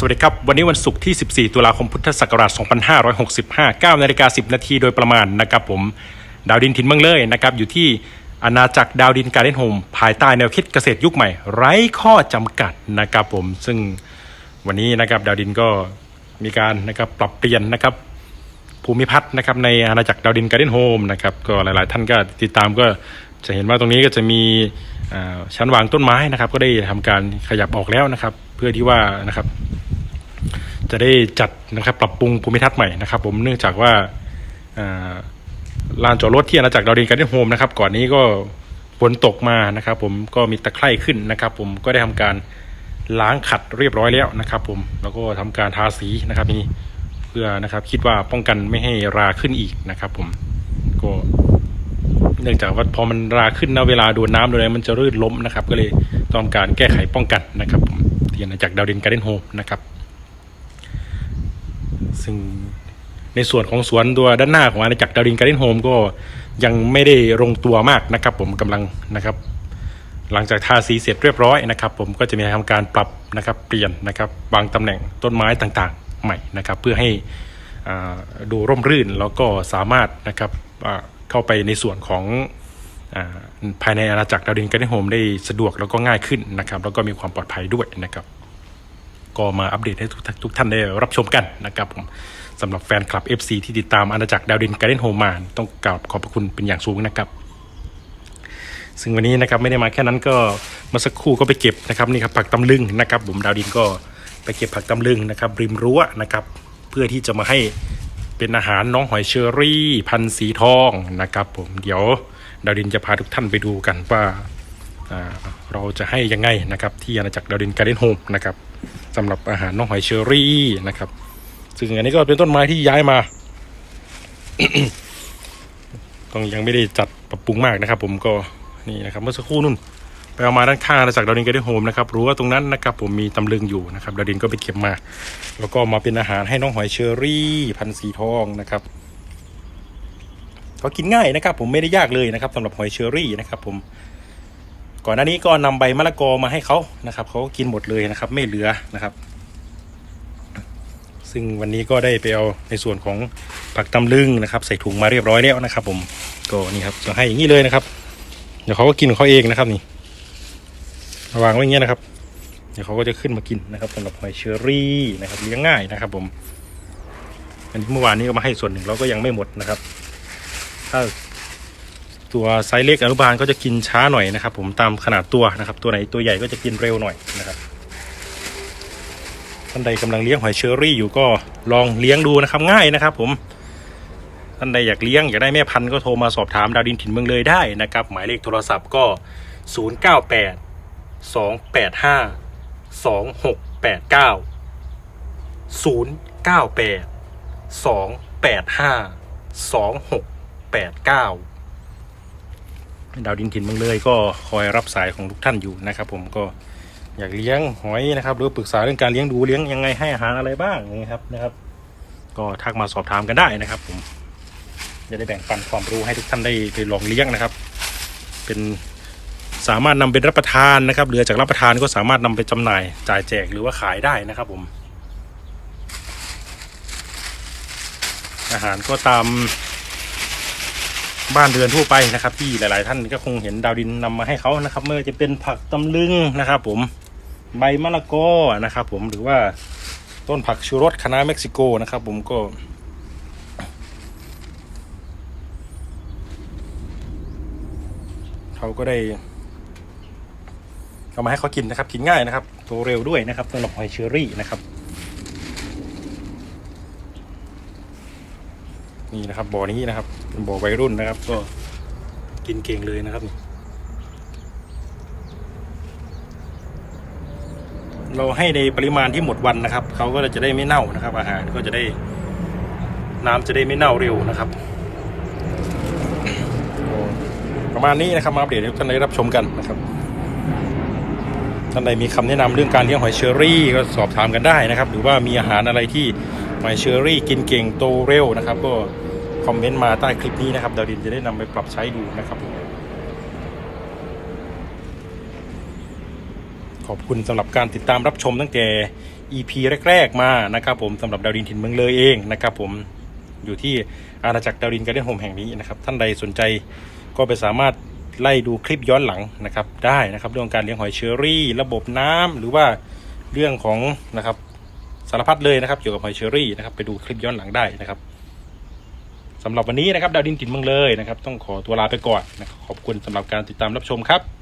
สวัสดีครับ วันนี้วันศุกร์ที่ 14 ตุลาคมพุทธศักราช 2565 9นาฬิกา10 นาทีโดยประมาณนะครับผม ดาวดินถิ่นเมืองเลยนะครับ อยู่ที่อาณาจักรดาวดินการ์เด้นโฮมภายใต้แนวคิดเกษตรยุคใหม่ ไร้ข้อจำกัดนะครับผม ซึ่งวันนี้นะครับดาวดินก็มีการนะครับปรับเปลี่ยนนะครับภูมิพัฒน์นะครับในอาณาจักรดาวดินการ์เด้นโฮมนะครับก็หลาย ๆ ท่านก็ติดตามก็จะเห็นว่าตรงนี้ก็จะมีชั้นวางต้นไม้นะครับ ก็ได้ทำการขยับออกแล้วนะครับ เพื่อที่ว่านะครับ จะได้จัดนะครับปรับปรุงภูมิทัศน์ใหม่นะครับผมเนื่องจากว่าลานจอดรถที่อาณาจักรดาวดินการ์เด้นโฮมนะครับก่อนนี้ก็ฝนตกมานะครับ ผมก็มีตะไคร่ขึ้นนะครับ ผมก็ได้ทำการล้างขัดเรียบร้อยแล้วนะครับ ผมแล้วก็ทำการทาสีนะครับนี่เพื่อนะครับคิดว่าป้องกันไม่ให้ราขึ้นอีกนะครับ ผมก็เนื่องจากว่าพอมันราขึ้นนะเวลาโดนน้ำโดนอะไรมันจะรื่นล้มนะครับ ก็เลยต้องการแก้ไขป้องกันนะครับผมที่อาณาจักรดาวดินการ์เด้นโฮมนะครับ ซึ่งในส่วนของสวนตัวด้านหน้าของอาณาจักรดาวดินการ์เด้นโฮมก็ยังไม่ได้ลงตัวมากนะครับ ผมกำลังนะครับ หลังจากทาสีเสร็จเรียบร้อยนะครับ ผมก็จะมีทำการปรับนะครับ เปลี่ยนนะครับวางตำแหน่งต้นไม้ต่างๆ ใหม่นะครับ เพื่อให้ดูร่มรื่นแล้วก็สามารถนะครับเข้าไปในส่วนของอภายในอาณาจักรดาวดินการ์เด้นโฮมได้สะดวกแล้วก็ง่ายขึ้นนะครับ แล้วก็มีความปลอดภัยด้วยนะครับ ก็มาอัปเดตให้ทุกท่านทุกท่านได้รับชมกันนะครับผมสำหรับแฟนคลับ FC ที่ติดตามอาณาจักรดาวดินการ์เด้นโฮมมาต้องกราบขอบพระคุณเป็นอย่างสูงนะครับซึ่งวันนี้นะครับไม่ได้มาแค่นั้นก็เมื่อสักครู่ก็ไปเก็บนะครับนี่ครับผักตำลึงนะครับผมดาวดินก็ไปเก็บผักตำลึงนะครับริมรั้วนะครับเพื่อที่จะมาให้เป็นอาหารน้องหอยเชอรี่ พันธ์สีทองนะครับผมเดี๋ยวดาวดินจะพาทุกท่านไปดูกันว่า เราจะให้ยังไงนะครับที่อาณาจักรดาวดินการ์เด้นโฮมนะครับสำหรับอาหารน้องหอยเชอรี่นะครับซึ่งอันนี้ก็เป็นต้นไม้ที่ย้ายมาก็ยังไม่ได้จัดปรับปรุงมากนะครับ ผมก็นี่นะครับเมื่อสักครู่นู่นไปเอามาด้านข้างจากดาวดินก็ได้โฮมนะครับรู้ว่าตรงนั้นนะครับ ผมมีตำลึงอยู่นะครับดาวดินก็ไปเก็บมา แล้วก็มาเป็นอาหารให้น้องหอยเชอรี่พันธ์สีทองนะครับก็กินง่ายนะครับ ผมไม่ได้ยากเลยนะครับสำหรับหอยเชอรี่นะครับ ผม ก่อนหน้านี้ก็นำใบมะละกอมาให้เขานะครับเขาก็กินหมดเลยนะครับ ไม่เหลือนะครับ ซึ่งวันนี้ก็ได้ไปเอาในส่วนของผักตำลึงนะครับ ใส่ถุงมาเรียบร้อยแล้วนะครับ ผมก็นี่ครับจะให้อย่างนี้เลยนะครับ เดี๋ยวเขาก็กินของเขาเองนะครับนี่วางไว้อย่างเงี้ยนะครับ เดี๋ยวเขาก็จะขึ้นมากินนะครับสำหรับหอยเชอรี่นะครับเลี้ยงง่ายนะครับ ผม อันนี้เมื่อวานนี้ก็มาให้ส่วนหนึ่งเราก็ยังไม่หมดนะครับ ถ้า ตัวไซส์เล็กอนุบาลก็จะกินช้าหน่อยนะครับ ผมตามขนาดตัวนะครับ ตัวไหนตัวใหญ่ก็จะกินเร็วหน่อยนะครับท่านใดกำลังเลี้ยงหอยเชอรี่อยู่ก็ลองเลี้ยงดูนะครับง่ายนะครับ ผมท่านใดอยากเลี้ยงอยากได้แม่พันธุ์ก็โทรมาสอบถามดาวดินถิ่นเมืองเลยได้นะครับ หมายเลขโทรศัพท์ก็ 0 9 8 2 8 5 2 6 8 9 0 9 8 2 8 5 2 6 8 9 ดาวดินถิ่นเมืองเลยก็คอยรับสายของทุกท่านอยู่นะครับ ผมก็อยากเลี้ยงหอยนะครับหรือปรึกษาเรื่องการเลี้ยงดูเลี้ยงยังไงให้อาหารอะไรบ้างนี้ครับนะครับ ก็ทักมาสอบถามกันได้นะครับ ผมจะได้แบ่งปันความรู้ให้ทุกท่านได้ได้ลองเลี้ยงนะครับ เป็นสามารถนำเป็นรับประทานนะครับเหลือจากรับประทานก็สามารถนำไปจำหน่าย จ่ายแจกหรือว่าขายได้นะครับ ผม อาหารก็ตาม บ้านเรือนทั่วไปนะครับ ที่หลาย ๆ ท่านก็คงเห็นดาวดินนำมาให้เขานะครับเมื่อจะเป็นผักตำลึงนะครับ ผมใบมะละกอนะครับ ผมหรือว่าต้นผักชูรสคณะเม็กซิโกนะครับ ผมก็เขาก็ได้เอามาให้เขากินนะครับ กินง่ายนะครับโตเร็วด้วยนะครับสำหรับหอยเชอรี่นะครับนี่นะครับบ่อนี้นะครับ บ่อวัยรุ่นนะครับ ก็กินเก่งเลยนะครับ เราให้ในปริมาณที่หมดวันนะครับ เขาก็จะได้ไม่เน่านะครับ อาหารก็จะได้น้ำจะได้ไม่เน่าเร็วนะครับประมาณนี้นะครับมาอัปเดตให้ท่านได้รับชมกันนะครับท่านใดมีคำแนะนำเรื่องการเลี้ยงหอยเชอรี่ก็สอบถามกันได้นะครับ หรือว่ามีอาหารอะไรที่หอยเชอรี่กินเก่งโตเร็วนะครับ ก็ คอมเมนต์มาใต้คลิปนี้นะครับดาวดินจะได้นำไปปรับใช้ดูนะครับขอบคุณสำหรับการติดตามรับชมตั้งแต่ EP แรก ๆ มานะครับผมสำหรับดาวดินถิ่นเมืองเลยเองนะครับผมอยู่ที่อาณาจักรดาวดินการ์เด้นโฮมแห่งนี้นะครับ ท่านใดสนใจก็ไปสามารถไล่ดูคลิปย้อนหลังนะครับ ได้นะครับเรื่องการเลี้ยงหอยเชอรี่ ระบบน้ำหรือว่าเรื่องของนะครับสารพัดเลยนะครับเกี่ยวกับหอยเชอรี่นะครับไปดูคลิปย้อนหลังได้นะครับ สำหรับวันนี้นะครับดาวดินถิ่นเมืองเลยนะครับ ต้องขอตัวลาไปก่อนนะครับขอบคุณสำหรับการติดตามรับชมครับ